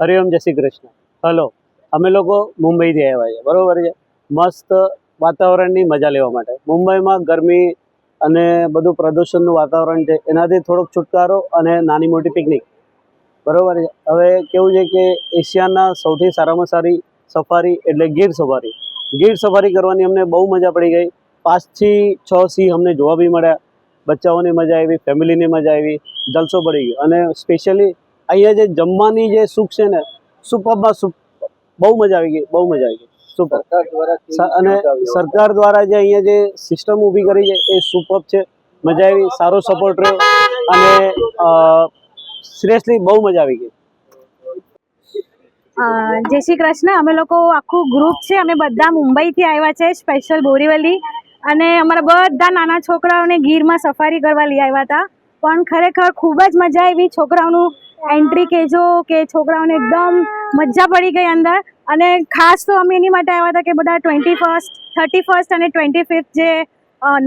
હરિઓમ જય શ્રી કૃષ્ણ. હલો, અમે લોકો મુંબઈથી આવ્યા છે બરોબર છે? મસ્ત વાતાવરણની મજા લેવા માટે. મુંબઈમાં ગરમી અને બધું પ્રદૂષણનું વાતાવરણ છે, એનાથી થોડોક છુટકારો અને નાની મોટી પિકનિક. બરાબર છે? હવે કેવું છે કે એશિયાના સૌથી સારામાં સારી સફારી એટલે ગીર સફારી. ગીર સફારી કરવાની અમને બહુ મજા પડી ગઈ. પાંચથી છ સિંહ અમને જોવા બી મળ્યા. બચ્ચાઓની મજા આવી, ફેમિલીની મજા આવી, જલસો પડી ગયો. અને સ્પેશિયલી અહીંયા જે જમવાની જે સુખ છે ને સુપરમાં સુપ. બહુ મજા આવી ગઈ બહુ મજા આવી ગઈ. સુપર અને સરકાર દ્વારા જે અહીંયા જે સિસ્ટમ ઊભી કરી છે એ સુપર છે. મજા આવી સારો સપોર્ટ રહ્યો. અને સિરિયસલી બહુ મજા આવી ગઈ. અ, જય શ્રી કૃષ્ણ. અમે લોકો આખું ગ્રુપ છે અમે બધા મુંબઈથી આવ્યા છે સ્પેશિયલ બોરીવલી. અને અમારા બધા નાના છોકરાઓને ગીરમાં સફારી કરવા લઈ આવ્યા હતા. પણ ખરેખર ખૂબ જ મજા આવી છોકરાઓનું એન્ટ્રી કહેજો કે છોકરાઓને એકદમ મજા પડી ગઈ અંદર. અને ખાસ તો અમે એની માટે આવ્યા હતા કે બધા ટ્વેન્ટી ફર્સ્ટ થર્ટી ફર્સ્ટ અને ટ્વેન્ટી ફિફ્થ જે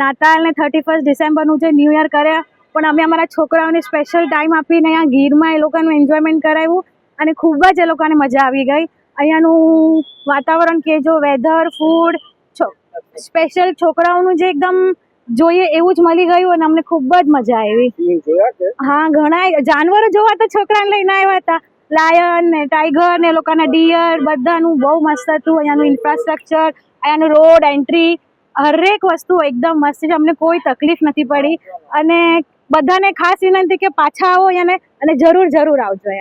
નાતાલ ને થર્ટી ફર્સ્ટ ડિસેમ્બરનું જે ન્યૂ યર કર્યા. પણ અમે અમારા છોકરાઓને સ્પેશિયલ ટાઈમ આપીને અહીંયા ગીરમાં એ લોકોનું એન્જોયમેન્ટ કરાવ્યું અને ખૂબ જ એ લોકોને મજા આવી ગઈ. અહીંયાનું વાતાવરણ કહેજો વેધર ફૂડ સ્પેશિયલ છોકરાઓનું જે એકદમ જોઈએ એવું જ મળી ગયું અને અમને ખૂબ જ મજા આવી. હા ઘણા જાનવરો જોવા તો છોકરાને લઈને આવ્યા હતા. લાયન ને ટાઈગર ને લોકોના ડિયર બધાનું બહુ મસ્ત હતું. અહીંયાનું ઇન્ફ્રાસ્ટ્રક્ચર અહીંયાનું રોડ એન્ટ્રી હરેક વસ્તુ એકદમ મસ્ત છે. અમને કોઈ તકલીફ નથી પડી. અને બધાને ખાસ વિનંતી કે પાછા આવો અને જરૂર જરૂર આવજો